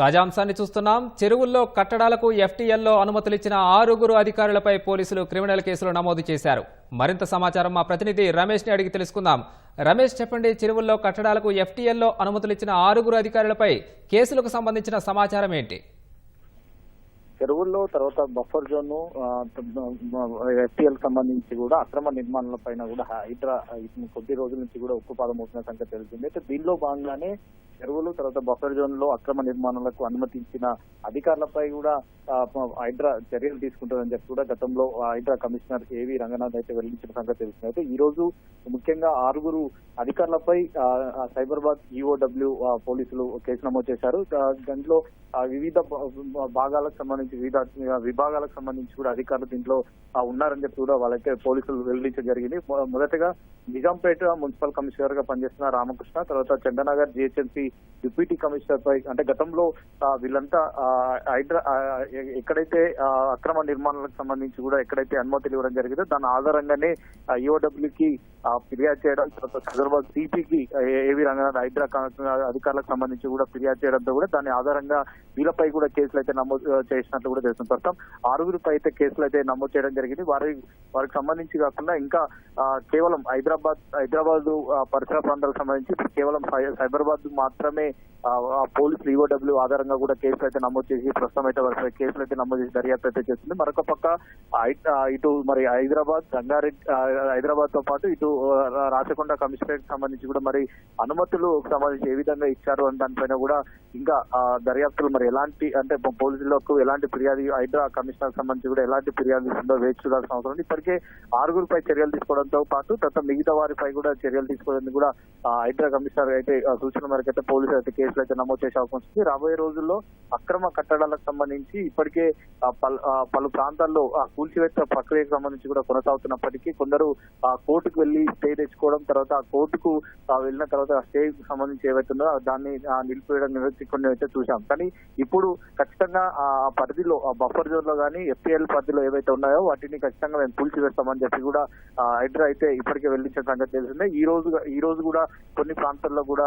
తాజా అంశాన్ని చూస్తున్నాం. చెరువుల్లో కట్టడాలకు ఎఫ్టీఎల్లో అనుమతులిచ్చిన ఆరుగురు అధికారులపై పోలీసులు క్రిమినల్ కేసులు నమోదు చేశారు. మరింత సమాచారం మా ప్రతినిధి రమేష్ని అడిగి తెలుసుకుందాం. రమేష్ చెప్పండి చెరువుల్లో కట్టడాలకు ఎఫ్టీఎల్లో అనుమతులిచ్చిన ఆరుగురు అధికారులపై కేసులకు సంబంధించిన సమాచారం ఏంటి? చెరువుల్లో తర్వాత బఫర్ జోన్ ఎఫ్టీఎల్ సంబంధించి కూడా అక్రమ నిర్మాణాల పైన కూడా ఇతర కొద్ది రోజుల నుంచి కూడా ఉక్కుపాదం అవుతున్న సంగతి తెలిసింది. అయితే దీనిలో భాగంగానే చెరువులు తర్వాత బఫర్ జోన్లో అక్రమ నిర్మాణాలకు అనుమతించిన అధికారులపై కూడా హైడ్రా చర్యలు తీసుకుంటుందని చెప్పి కూడా గతంలో హైడ్రా కమిషనర్ ఏవి రంగనాథ్ అయితే వెల్లడించిన సంగతి తెలుస్తుంది అయితే ఈ రోజు ముఖ్యంగా ఆరుగురు అధికారులపై సైబరాబాద్ ఈఓడబ్ల్యూ పోలీసులు కేసు నమోదు చేశారు. దాంట్లో వివిధ భాగాలకు సంబంధించి వివిధ విభాగాలకు సంబంధించి కూడా అధికారులు దీంట్లో ఉన్నారని చెప్పి కూడా వాళ్ళైతే పోలీసులు వెల్లడించడం జరిగింది. మొదటగా నిజాంపేట మున్సిపల్ కమిషనర్గా పనిచేస్తున్న రామకృష్ణ తర్వాత చందనగర్ జిహెచ్ఎంసీ డిప్యూటీ కమిషనర్ పై అంటే గతంలో వీళ్ళంతా ఆ, హైడ్రా ఎక్కడైతే అక్రమ నిర్మాణాలకు సంబంధించి కూడా ఎక్కడైతే అనుమతులు ఇవ్వడం జరిగిందో దాని ఆధారంగానే ఈఓడబ్ల్యూ కి ఫిర్యాదు చేయడం తర్వాత హైదరాబాద్ సిపికి ఏవి రంగనాథ్ హైడ్రా అధికారులకు సంబంధించి కూడా ఫిర్యాదు చేయడంతో కూడా దాని ఆధారంగా వీళ్ళపై కూడా కేసులు అయితే నమోదు చేసినట్లు కూడా తెలుస్తుంది. ప్రస్తుతం ఆరుగురిపై అయితే కేసులు అయితే నమోదు చేయడం జరిగింది. వారి వారికి సంబంధించి కాకుండా ఇంకా కేవలం హైదరాబాద్ హైదరాబాద్ పరిసర ప్రాంతాలకు సంబంధించి ఇప్పుడు కేవలం సై- సైబరాబాద్ మాత్రమే ఆ, పోలీసులు ఈఓడబ్ల్యూ ఆధారంగా కూడా కేసులు అయితే నమోదు చేసి ప్రస్తుతం అయితే వారిపై కేసులు అయితే నమోదు చేసి దర్యాప్తు అయితే చేస్తుంది. మరొక పక్క ఇటు మరి హైదరాబాద్ రంగారెడ్డి హైదరాబాద్తో పాటు ఇటు ఆ, రాచకొండ కమిషనరేట్ సంబంధించి కూడా మరి అనుమతులు సంబంధించి ఏ విధంగా ఇచ్చారు అని దానిపైన కూడా ఇంకా దర్యాప్తులు మరి ఎలాంటి అంటే పోలీసులకు ఎలాంటి ఫిర్యాదు హైడ్రా కమిషనర్ సంబంధించి కూడా ఎలాంటి ఫిర్యాదు ఉందో వేచి చూడాల్సిన అవసరం ఉంది. ఇప్పటికే ఆరుగురిపై చర్యలు తీసుకోవడంతో పాటు తర్వాత మిగతా వారిపై కూడా చర్యలు తీసుకోవడానికి కూడా ఆ, హైడ్రా కమిషనర్ అయితే సూచన మేరకు అయితే పోలీసులు అయితే కేసులు అయితే నమోదు చేసే అవకాశం ఉంది. రాబోయే రోజుల్లో అక్రమ కట్టడాలకు సంబంధించి ఇప్పటికే పలు ఆ, పలు ప్రాంతాల్లో ఆ కూల్చివేత ప్రక్రియకు సంబంధించి కూడా కొనసాగుతున్నప్పటికీ కొందరు ఆ కోర్టుకు వెళ్ళి స్టే తెచ్చుకోవడం తర్వాత ఆ కోర్టుకు వెళ్ళిన తర్వాత ఆ స్టే సంబంధించి ఏవైతుందో దాన్ని నిలిపివేయడం కొన్ని అయితే చూసాం కానీ ఇప్పుడు ఖచ్చితంగా ఆ పరిధిలో ఆ బఫర్ జోన్లో కానీ ఎఫ్టీఎల్ పరిధిలో ఏవైతే ఉన్నాయో వాటిని ఖచ్చితంగా మేము కూల్చివేస్తామని చెప్పి కూడా హైడ్రా అయితే ఇప్పటికే వెళ్ళించిన సంగతి తెలిసిందే. ఈ రోజు ఈ రోజు కూడా కొన్ని ప్రాంతాల్లో కూడా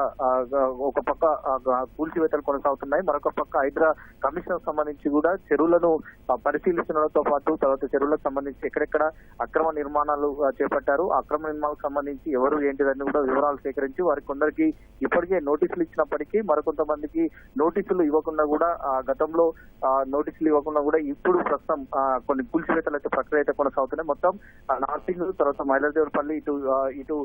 ఒక పక్క కూల్చివేతలు కొనసాగుతున్నాయి. మరొక పక్క హైడ్రా కమిషన్ సంబంధించి కూడా చెరువులను ఆ, పరిశీలిస్తున్నతో పాటు తర్వాత చెరువులకు సంబంధించి ఎక్కడెక్కడ అక్రమ నిర్మాణాలు చేపట్టారు. అక్రమ నిర్మాణాలకు సంబంధించి ఎవరు ఏంటిదని కూడా వివరాలు సేకరించి వారి కొందరికి ఇప్పటికే నోటీసులు ఇచ్చినప్పటికీ మరికొంతమందికి నోటీసులు ఇవ్వకుండా కూడా ఆ, గతంలో ఆ, నోటీసులు ఇవ్వకుండా కూడా ఇప్పుడు ప్రస్తుతం ఆ, కొన్ని కూల్చివేతలు అయితే ప్రక్రియ అయితే కొనసాగుతున్నాయి. మొత్తం నార్సింగ్ తర్వాత మైలదేవరపల్లి ఇటు ఇటు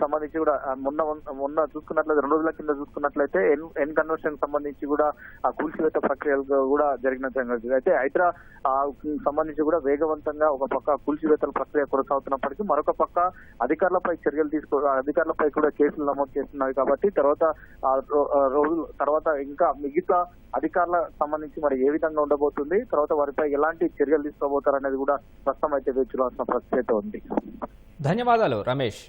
సంబంధించి కూడా మొన్న మొన్న చూసుకున్నట్లయితే రెండు రోజుల కింద చూసుకున్నట్లయితే ఎన్ ఎన్ కన్వర్షన్ సంబంధించి కూడా ఆ కూల్చివేత ప్రక్రియలు కూడా జరిగిన అయితే హైదరా ఆ, సంబంధించి కూడా వేగవంతంగా ఒక పక్క కూల్చివేతల ప్రక్రియ ఉన్నప్పటికీ మరొక పక్క అధికారులపై చర్యలు తీసుకో అధికారులపై కూడా కేసులు నమోదు చేస్తున్నారు కాబట్టి తర్వాత ఆ రో- తర్వాత ఇంకా మిగతా అధికారుల సంబంధించి మరి ఏ విధంగా ఉండబోతుంది తర్వాత వారిపై ఎలాంటి చర్యలు తీసుకోబోతారు అనేది కూడా ప్రస్తుతం అయితే వేచి చూడాల్సిన పరిస్థితి ఉంది. ధన్యవాదాలు రమేష్.